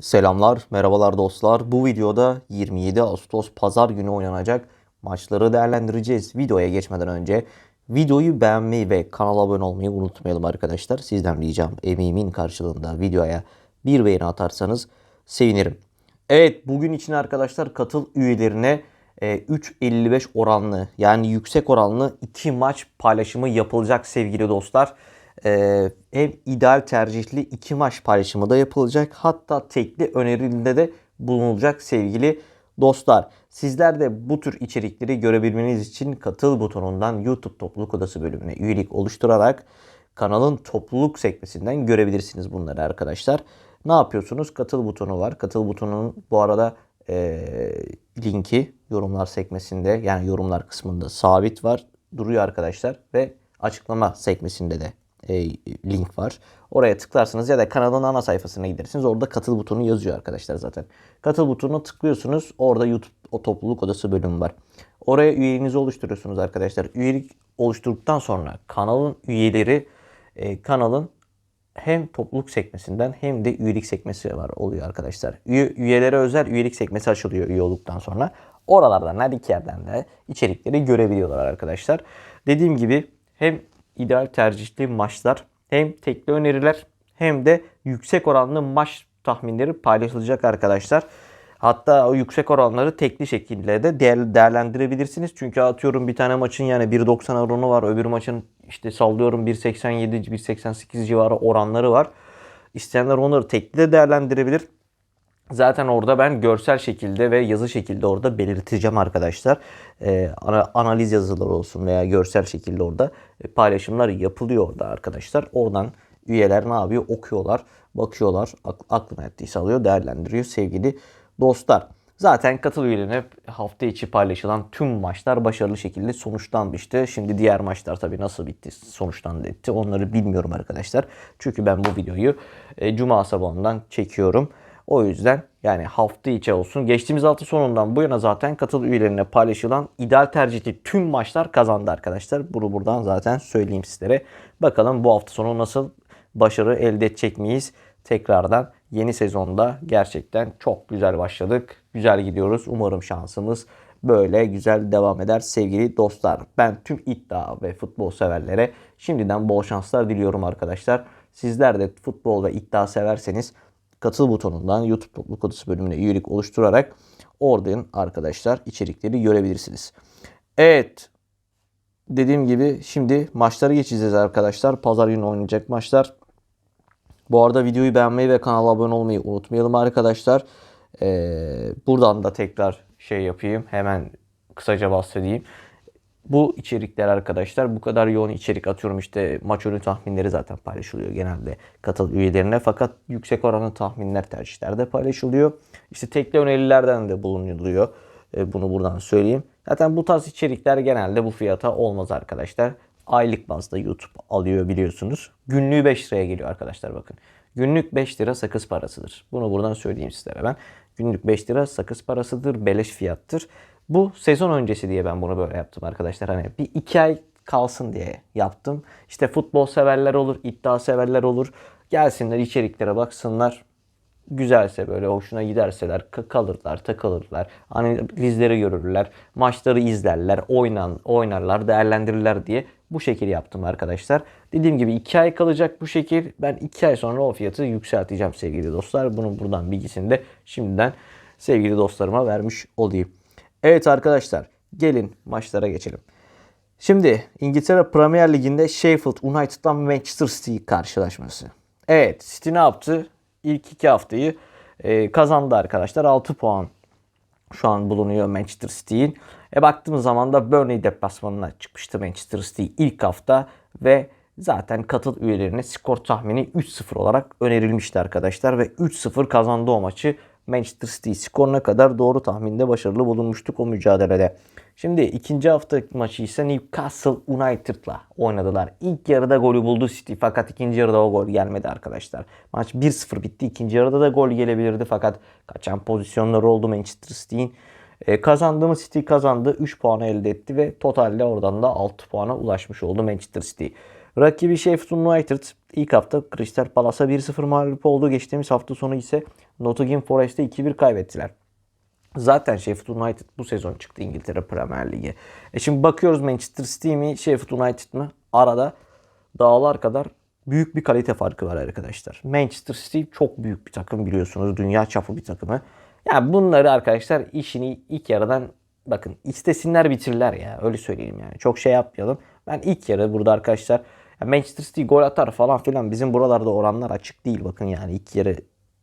Selamlar, merhabalar dostlar. Bu videoda 27 Ağustos Pazar günü oynanacak maçları değerlendireceğiz. Videoya geçmeden önce videoyu beğenmeyi ve kanala abone olmayı unutmayalım arkadaşlar. Sizden ricam emeğimin karşılığında videoya bir beğeni atarsanız sevinirim. Evet bugün için arkadaşlar katıl üyelerine e, 3.55 oranlı yani yüksek oranlı 2 maç paylaşımı yapılacak sevgili dostlar. Ee, hem ideal tercihli iki maç paylaşımı da yapılacak. Hatta tekli önerilinde de bulunulacak sevgili dostlar. Sizler de bu tür içerikleri görebilmeniz için katıl butonundan YouTube Topluluk Odası bölümüne üyelik oluşturarak kanalın topluluk sekmesinden görebilirsiniz bunları arkadaşlar. Ne yapıyorsunuz? Katıl butonu var. Katıl butonunun bu arada eee, linki yorumlar sekmesinde yani yorumlar kısmında sabit var. Duruyor arkadaşlar ve açıklama sekmesinde de e, link var. Oraya tıklarsınız ya da kanalın ana sayfasına gidersiniz. Orada katıl butonu yazıyor arkadaşlar zaten. Katıl butonuna tıklıyorsunuz. Orada YouTube o topluluk odası bölümü var. Oraya üyeliğinizi oluşturuyorsunuz arkadaşlar. Üyelik oluşturduktan sonra kanalın üyeleri e, kanalın hem topluluk sekmesinden hem de üyelik sekmesi var oluyor arkadaşlar. Üye, üyelere özel üyelik sekmesi açılıyor üye olduktan sonra. Oralardan her iki yerden de içerikleri görebiliyorlar arkadaşlar. Dediğim gibi hem ideal tercihli maçlar hem tekli öneriler hem de yüksek oranlı maç tahminleri paylaşılacak arkadaşlar. Hatta o yüksek oranları tekli şekilde de değer, değerlendirebilirsiniz. Çünkü atıyorum bir tane maçın yani 1.90 oranı var. Öbür maçın işte sallıyorum 1.87, 1.88 civarı oranları var. İsteyenler onları tekli de değerlendirebilir. Zaten orada ben görsel şekilde ve yazı şekilde orada belirteceğim arkadaşlar. Ee, ana- analiz yazıları olsun veya görsel şekilde orada e, paylaşımlar yapılıyor orada arkadaşlar. Oradan üyeler ne yapıyor? Okuyorlar, bakıyorlar, ak- aklına ettiyse alıyor, değerlendiriyor sevgili dostlar. Zaten katıl üyelerine hafta içi paylaşılan tüm maçlar başarılı şekilde sonuçlanmıştı. Şimdi diğer maçlar tabii nasıl bitti, sonuçlandı etti onları bilmiyorum arkadaşlar. Çünkü ben bu videoyu e, Cuma sabahından çekiyorum. O yüzden yani hafta içi olsun. Geçtiğimiz hafta sonundan bu yana zaten katıl üyelerine paylaşılan ideal tercihli tüm maçlar kazandı arkadaşlar. Bunu buradan zaten söyleyeyim sizlere. Bakalım bu hafta sonu nasıl başarı elde edecek miyiz? Tekrardan yeni sezonda gerçekten çok güzel başladık. Güzel gidiyoruz. Umarım şansımız böyle güzel devam eder sevgili dostlar. Ben tüm iddia ve futbol severlere şimdiden bol şanslar diliyorum arkadaşlar. Sizler de futbol ve iddia severseniz katıl butonundan YouTube topluluk odası bölümüne üyelik oluşturarak oradan arkadaşlar içerikleri görebilirsiniz. Evet. Dediğim gibi şimdi maçları geçeceğiz arkadaşlar. Pazar günü oynayacak maçlar. Bu arada videoyu beğenmeyi ve kanala abone olmayı unutmayalım arkadaşlar. Ee, buradan da tekrar şey yapayım. Hemen kısaca bahsedeyim. Bu içerikler arkadaşlar bu kadar yoğun içerik atıyorum işte maç önü tahminleri zaten paylaşılıyor genelde katıl üyelerine fakat yüksek oranlı tahminler tercihlerde paylaşılıyor. İşte tekli önerilerden de bulunuluyor. E, bunu buradan söyleyeyim. Zaten bu tarz içerikler genelde bu fiyata olmaz arkadaşlar. Aylık bazda YouTube alıyor biliyorsunuz. Günlüğü 5 liraya geliyor arkadaşlar bakın. Günlük 5 lira sakız parasıdır. Bunu buradan söyleyeyim sizlere ben. Günlük 5 lira sakız parasıdır. Beleş fiyattır. Bu sezon öncesi diye ben bunu böyle yaptım arkadaşlar. Hani bir iki ay kalsın diye yaptım. İşte futbol severler olur, iddia severler olur. Gelsinler içeriklere baksınlar. Güzelse böyle hoşuna giderseler ka- kalırlar, takılırlar. Analizleri görürler, maçları izlerler, oynan, oynarlar, değerlendirirler diye bu şekil yaptım arkadaşlar. Dediğim gibi 2 ay kalacak bu şekil. Ben 2 ay sonra o fiyatı yükselteceğim sevgili dostlar. Bunun buradan bilgisini de şimdiden sevgili dostlarıma vermiş olayım. Evet arkadaşlar gelin maçlara geçelim. Şimdi İngiltere Premier Ligi'nde Sheffield United'dan Manchester City karşılaşması. Evet City ne yaptı? İlk iki haftayı e, kazandı arkadaşlar. 6 puan şu an bulunuyor Manchester City'in. E baktığımız zaman da Burnley deplasmanına çıkmıştı Manchester City ilk hafta ve zaten katıl üyelerine skor tahmini 3-0 olarak önerilmişti arkadaşlar ve 3-0 kazandı o maçı. Manchester City skoruna kadar doğru tahminde başarılı bulunmuştuk o mücadelede. Şimdi ikinci hafta maçı ise Newcastle United'la oynadılar. İlk yarıda golü buldu City fakat ikinci yarıda o gol gelmedi arkadaşlar. Maç 1-0 bitti. İkinci yarıda da gol gelebilirdi fakat kaçan pozisyonları oldu Manchester City'in. E, kazandığımız City kazandı. 3 puanı elde etti ve totalde oradan da 6 puana ulaşmış oldu Manchester City. Rakibi Sheffield United ilk hafta Crystal Palace'a 1-0 mağlup oldu. Geçtiğimiz hafta sonu ise Nottingham Forest'e 2-1 kaybettiler. Zaten Sheffield United bu sezon çıktı İngiltere Premier Lig'e. E şimdi bakıyoruz Manchester City mi Sheffield United mı? Arada dağlar kadar büyük bir kalite farkı var arkadaşlar. Manchester City çok büyük bir takım biliyorsunuz. Dünya çapı bir takımı. Yani bunları arkadaşlar işini ilk yarıdan bakın istesinler bitirirler ya. Öyle söyleyeyim yani. Çok şey yapmayalım. Ben ilk yarı burada arkadaşlar ya Manchester City gol atar falan filan. Bizim buralarda oranlar açık değil. Bakın yani ilk yarı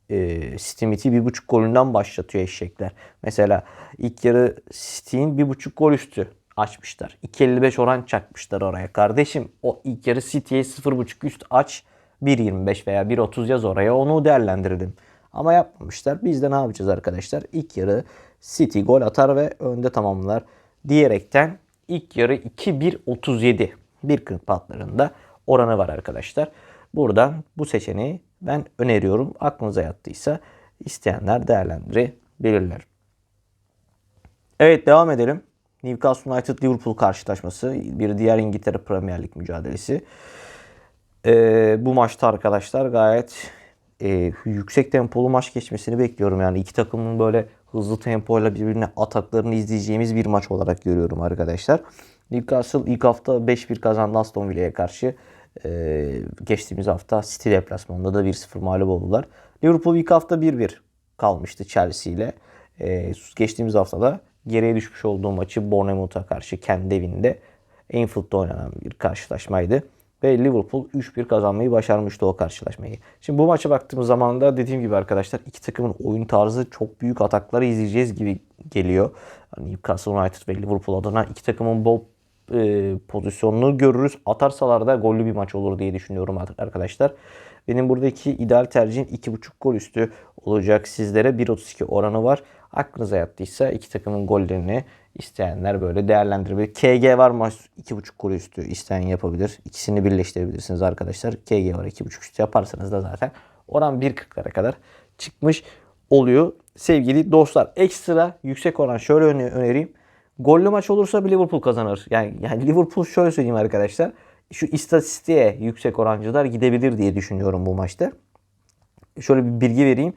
e, City bir buçuk golünden başlatıyor eşekler. Mesela ilk yarı City'nin bir buçuk gol üstü açmışlar. 2.55 oran çakmışlar oraya. Kardeşim o ilk yarı City'ye 0.5 üst aç 1.25 veya 1.30 yaz oraya onu değerlendirdim. Ama yapmamışlar. Biz de ne yapacağız arkadaşlar? İlk yarı City gol atar ve önde tamamlar diyerekten ilk yarı 2-1-37 bir patlarında oranı var arkadaşlar. Buradan bu seçeneği ben öneriyorum. Aklınıza yattıysa isteyenler değerlendirebilirler. Evet devam edelim. Newcastle United Liverpool karşılaşması. Bir diğer İngiltere Premier Lig mücadelesi. Ee, bu maçta arkadaşlar gayet e, yüksek tempolu maç geçmesini bekliyorum. Yani iki takımın böyle hızlı tempoyla birbirine ataklarını izleyeceğimiz bir maç olarak görüyorum arkadaşlar. Newcastle ilk hafta 5-1 kazandı Aston Villa'ya karşı. Ee, geçtiğimiz hafta City deplasmanında da 1-0 mağlup oldular. Liverpool ilk hafta 1-1 kalmıştı Chelsea ile. Ee, geçtiğimiz haftada geriye düşmüş olduğu maçı Bournemouth'a karşı kendi evinde Anfield'da oynanan bir karşılaşmaydı. Ve Liverpool 3-1 kazanmayı başarmıştı o karşılaşmayı. Şimdi bu maça baktığımız zaman da dediğim gibi arkadaşlar iki takımın oyun tarzı çok büyük atakları izleyeceğiz gibi geliyor. Newcastle United ve Liverpool adına iki takımın bol e, pozisyonunu görürüz. Atarsalar da gollü bir maç olur diye düşünüyorum arkadaşlar. Benim buradaki ideal tercihim 2.5 gol üstü olacak. Sizlere 1.32 oranı var. Aklınıza yattıysa iki takımın gollerini isteyenler böyle değerlendirebilir. KG var maç 2.5 gol üstü isteyen yapabilir. İkisini birleştirebilirsiniz arkadaşlar. KG var 2.5 üstü yaparsanız da zaten oran 1.40'lara kadar çıkmış oluyor. Sevgili dostlar ekstra yüksek oran şöyle önereyim. Gollü maç olursa Liverpool kazanır. Yani, yani Liverpool şöyle söyleyeyim arkadaşlar. Şu istatistiğe yüksek orancılar gidebilir diye düşünüyorum bu maçta. Şöyle bir bilgi vereyim.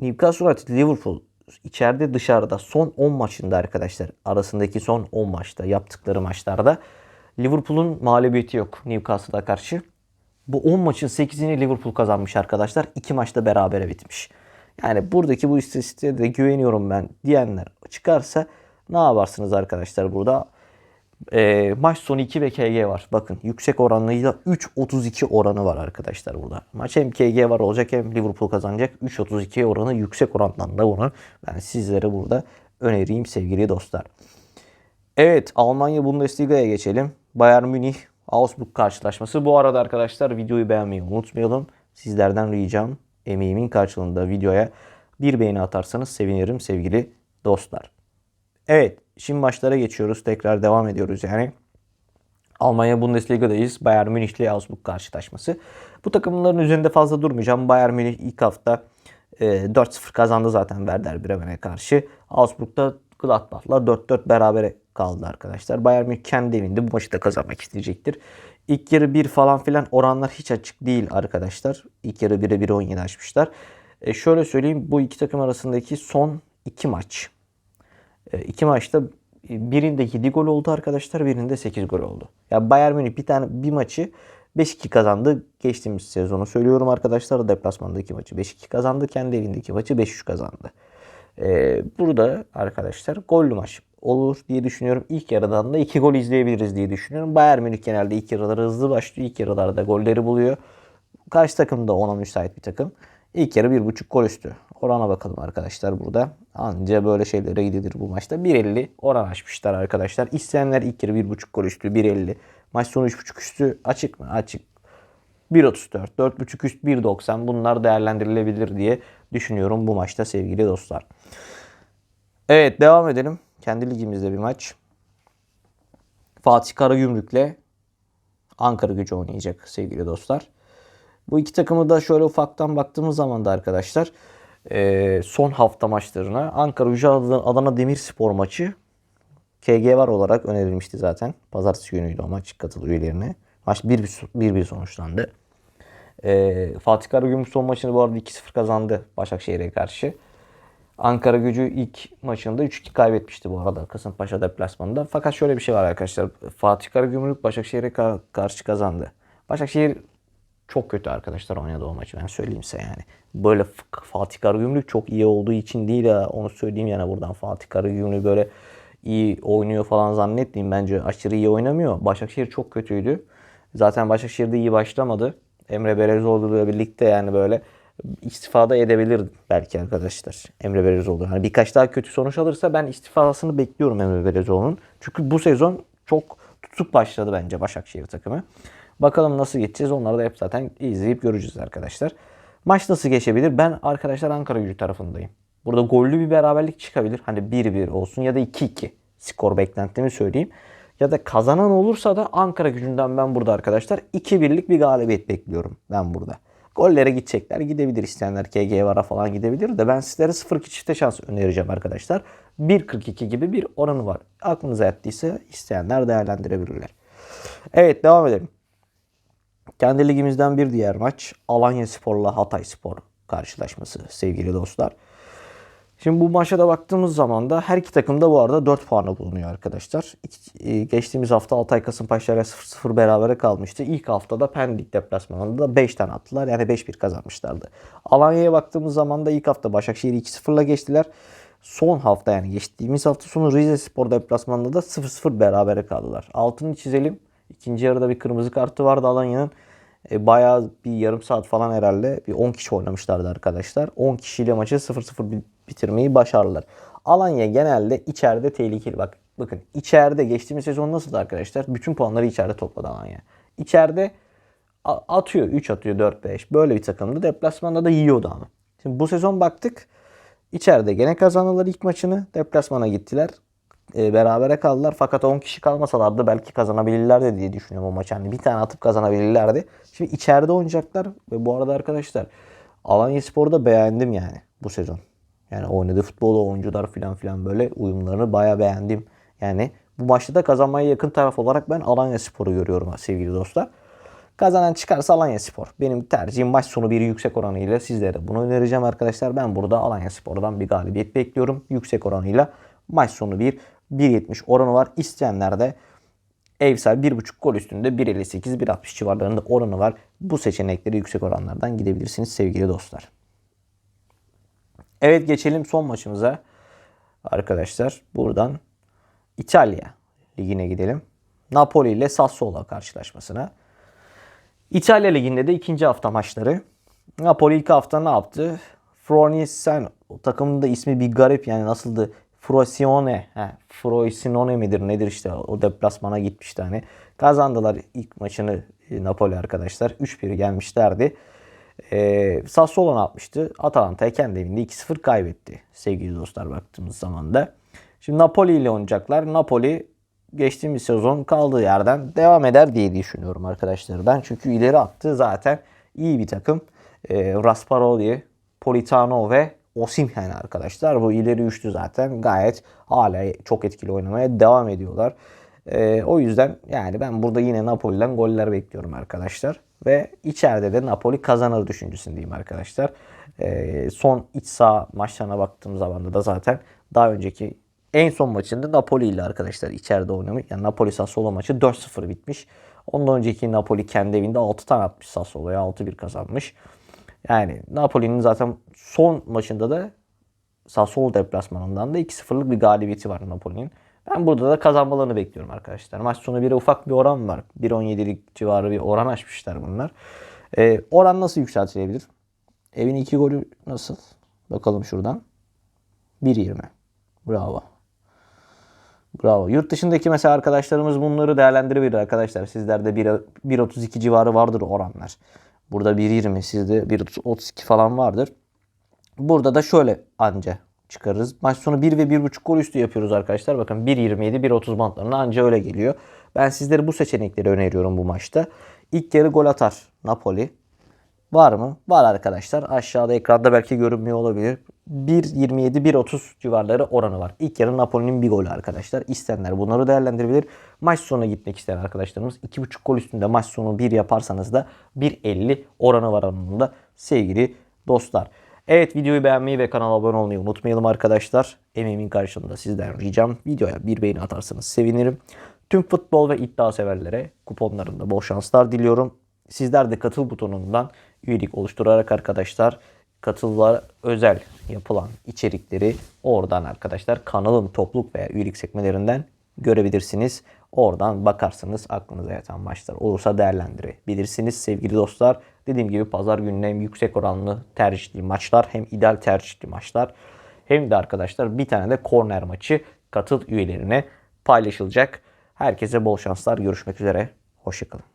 Newcastle United Liverpool içeride dışarıda son 10 maçında arkadaşlar arasındaki son 10 maçta yaptıkları maçlarda Liverpool'un mağlubiyeti yok Newcastle'a karşı. Bu 10 maçın 8'ini Liverpool kazanmış arkadaşlar. 2 maçta berabere bitmiş. Yani buradaki bu istatistiğe de güveniyorum ben diyenler çıkarsa ne yaparsınız arkadaşlar burada? E, maç sonu 2 ve KG var. Bakın yüksek oranlıyla 3.32 oranı var arkadaşlar burada. Maç hem KG var olacak hem Liverpool kazanacak. 3.32 oranı yüksek orandan da bunu ben sizlere burada önereyim sevgili dostlar. Evet Almanya Bundesliga'ya geçelim. Bayern Münih Augsburg karşılaşması. Bu arada arkadaşlar videoyu beğenmeyi unutmayalım. Sizlerden ricam emeğimin karşılığında videoya bir beğeni atarsanız sevinirim sevgili dostlar. Evet şimdi maçlara geçiyoruz. Tekrar devam ediyoruz yani. Almanya Bundesliga'dayız. Bayern Münih ile Augsburg karşılaşması. Bu takımların üzerinde fazla durmayacağım. Bayern Münih ilk hafta e, 4-0 kazandı zaten Werder Bremen'e karşı. Augsburg'da Gladbach'la 4-4 berabere kaldı arkadaşlar. Bayern Münih kendi evinde bu maçı da kazanmak isteyecektir. İlk yarı 1 falan filan oranlar hiç açık değil arkadaşlar. İlk yarı 1'e 1 17 açmışlar. E şöyle söyleyeyim bu iki takım arasındaki son iki maç. E, iki maçta birinde 7 gol oldu arkadaşlar. Birinde 8 gol oldu. Ya Bayern Münih bir tane bir maçı 5-2 kazandı. Geçtiğimiz sezonu söylüyorum arkadaşlar. Deplasmandaki maçı 5-2 kazandı. Kendi evindeki maçı 5-3 kazandı. Ee, burada arkadaşlar gollü maç olur diye düşünüyorum. İlk yarıdan da 2 gol izleyebiliriz diye düşünüyorum. Bayern Münih genelde ilk yarıları hızlı başlıyor. İlk yarılarda golleri buluyor. Karşı takım da ona müsait bir takım. İlk yarı 1.5 gol üstü. Orana bakalım arkadaşlar burada. Anca böyle şeylere gidilir bu maçta. 1.50 oran açmışlar arkadaşlar. İsteyenler ilk yarı 1.5 gol üstü 1.50. Maç sonu 3.5 üstü açık mı? Açık. 1.34, 4.5 üst 1.90 bunlar değerlendirilebilir diye düşünüyorum bu maçta sevgili dostlar. Evet devam edelim. Kendi ligimizde bir maç. Fatih Karagümrük'le Ankara gücü oynayacak sevgili dostlar. Bu iki takımı da şöyle ufaktan baktığımız zaman da arkadaşlar son hafta maçlarına Ankara gücü Adana Demirspor maçı KG var olarak önerilmişti zaten. Pazartesi günüydü o maç katıl üyelerine. Maç 1-1 sonuçlandı. Ee, Fatih Karagümrük son maçını bu arada 2-0 kazandı Başakşehir'e karşı. Ankara gücü ilk maçında 3-2 kaybetmişti bu arada Kasımpaşa deplasmanında. Fakat şöyle bir şey var arkadaşlar. Fatih Karagümrük Başakşehir'e ka- karşı kazandı. Başakşehir çok kötü arkadaşlar oynadı o maçı ben söyleyeyim size yani. Böyle Fatih Karagümrük çok iyi olduğu için değil ha onu söyleyeyim yani buradan Fatih Karagümrük böyle iyi oynuyor falan zannetmeyin. Bence aşırı iyi oynamıyor. Başakşehir çok kötüydü. Zaten Başakşehir'de iyi başlamadı. Emre Belezoğlu ile birlikte yani böyle istifada edebilir belki arkadaşlar. Emre Belezoğlu. Hani birkaç daha kötü sonuç alırsa ben istifasını bekliyorum Emre Belezoğlu'nun. Çünkü bu sezon çok tutuk başladı bence Başakşehir takımı. Bakalım nasıl geçeceğiz onları da hep zaten izleyip göreceğiz arkadaşlar. Maç nasıl geçebilir? Ben arkadaşlar Ankara gücü tarafındayım. Burada gollü bir beraberlik çıkabilir. Hani 1-1 olsun ya da 2-2. Skor beklentimi söyleyeyim. Ya da kazanan olursa da Ankara gücünden ben burada arkadaşlar 2-1'lik bir galibiyet bekliyorum ben burada. Gollere gidecekler. Gidebilir isteyenler KG vara falan gidebilir de ben sizlere 0-2 çifte şans önereceğim arkadaşlar. 1-42 gibi bir oranı var. Aklınıza yattıysa isteyenler değerlendirebilirler. Evet devam edelim. Kendi ligimizden bir diğer maç Alanya Spor'la Hatay Spor karşılaşması sevgili dostlar. Şimdi bu maça da baktığımız zaman da her iki takım da bu arada 4 puanı bulunuyor arkadaşlar. E, geçtiğimiz hafta Altay Kasımpaşa ile 0-0 berabere kalmıştı. İlk haftada Pendik deplasmanında da 5 tane attılar. Yani 5-1 kazanmışlardı. Alanya'ya baktığımız zaman da ilk hafta Başakşehir'i 2-0'la geçtiler. Son hafta yani geçtiğimiz hafta sonu Rize Spor deplasmanında da 0-0 berabere kaldılar. Altını çizelim. İkinci yarıda bir kırmızı kartı vardı Alanya'nın. E, bayağı bir yarım saat falan herhalde bir 10 kişi oynamışlardı arkadaşlar. 10 kişiyle maçı 0-0 bi- bitirmeyi başardılar. Alanya genelde içeride tehlikeli. Bak bakın içeride geçtiğimiz sezon nasıldı arkadaşlar? Bütün puanları içeride topladı Alanya. İçeride atıyor. 3 atıyor 4-5. Böyle bir takımdı. Deplasmanda da yiyordu ama. Şimdi bu sezon baktık. İçeride gene kazandılar ilk maçını. Deplasmana gittiler. E, berabere kaldılar. Fakat 10 kişi kalmasalardı belki kazanabilirlerdi diye düşünüyorum o maçı. Hani bir tane atıp kazanabilirlerdi. Şimdi içeride oynayacaklar. Ve bu arada arkadaşlar Alanya Spor'u da beğendim yani bu sezon. Yani oynadığı futbolu, oyuncular falan filan böyle uyumlarını bayağı beğendim. Yani bu maçta da kazanmaya yakın taraf olarak ben Alanya Spor'u görüyorum sevgili dostlar. Kazanan çıkarsa Alanya Spor. Benim tercihim maç sonu bir yüksek oranıyla sizlere bunu önereceğim arkadaşlar. Ben burada Alanya Spor'dan bir galibiyet bekliyorum. Yüksek oranıyla maç sonu bir 1.70 oranı var. İsteyenler de evsel 1.5 gol üstünde 1.58 1.60 civarlarında oranı var. Bu seçenekleri yüksek oranlardan gidebilirsiniz sevgili dostlar. Evet geçelim son maçımıza. Arkadaşlar buradan İtalya ligine gidelim. Napoli ile Sassuolo karşılaşmasına. İtalya Ligi'nde de ikinci hafta maçları. Napoli ilk hafta ne yaptı? Frosinone o takımın da ismi bir garip yani nasıldı? Frosione. He, Frosinone midir nedir işte o deplasmana gitmişti hani. Kazandılar ilk maçını e, Napoli arkadaşlar. 3-1 gelmişlerdi. Ee, Sassuolo ne yapmıştı? Atalanta'ya kendi evinde 2-0 kaybetti. Sevgili dostlar baktığımız zaman da. Şimdi Napoli ile oynayacaklar. Napoli geçtiğimiz sezon kaldığı yerden devam eder diye düşünüyorum arkadaşlar. Ben çünkü ileri attı zaten iyi bir takım. Ee, Rasparoli, Politano ve Osimhen arkadaşlar. Bu ileri üçlü zaten gayet hala çok etkili oynamaya devam ediyorlar. Ee, o yüzden yani ben burada yine Napoli'den goller bekliyorum arkadaşlar. Ve içeride de Napoli kazanır düşüncesindeyim arkadaşlar. Ee, son iç saha maçlarına baktığım zaman da zaten daha önceki en son maçında Napoli ile arkadaşlar içeride oynamış. Yani Napoli Sassuolo maçı 4-0 bitmiş. Ondan önceki Napoli kendi evinde 6 tane atmış Sassuolo'ya 6-1 kazanmış. Yani Napoli'nin zaten son maçında da Sassuolo deplasmanından da 2-0'lık bir galibiyeti var Napoli'nin. Ben burada da kazanmalarını bekliyorum arkadaşlar. Maç sonu bir ufak bir oran var. 1.17'lik civarı bir oran açmışlar bunlar. Ee, oran nasıl yükseltilebilir? Evin iki golü nasıl? Bakalım şuradan. 1.20. Bravo. Bravo. Yurt dışındaki mesela arkadaşlarımız bunları değerlendirebilir arkadaşlar. Sizlerde 1.32 civarı vardır oranlar. Burada 1.20 sizde 1.32 falan vardır. Burada da şöyle anca çıkarırız. Maç sonu 1 ve 1.5 gol üstü yapıyoruz arkadaşlar. Bakın 1.27 1.30 bantlarına anca öyle geliyor. Ben sizlere bu seçenekleri öneriyorum bu maçta. İlk yarı gol atar Napoli. Var mı? Var arkadaşlar. Aşağıda ekranda belki görünmüyor olabilir. 1.27-1.30 civarları oranı var. İlk yarı Napoli'nin bir golü arkadaşlar. İsteyenler bunları değerlendirebilir. Maç sonuna gitmek isteyen arkadaşlarımız 2.5 gol üstünde maç sonu 1 yaparsanız da 1.50 oranı var anlamında sevgili dostlar. Evet videoyu beğenmeyi ve kanala abone olmayı unutmayalım arkadaşlar. Emeğimin karşılığında sizden ricam videoya bir beğeni atarsanız sevinirim. Tüm futbol ve iddia severlere kuponlarında bol şanslar diliyorum. Sizler de katıl butonundan üyelik oluşturarak arkadaşlar katıllar özel yapılan içerikleri oradan arkadaşlar kanalın topluluk veya üyelik sekmelerinden görebilirsiniz. Oradan bakarsınız aklınıza yatan maçlar olursa değerlendirebilirsiniz sevgili dostlar. Dediğim gibi pazar günü hem yüksek oranlı tercihli maçlar hem ideal tercihli maçlar hem de arkadaşlar bir tane de korner maçı katıl üyelerine paylaşılacak. Herkese bol şanslar. Görüşmek üzere. Hoşçakalın.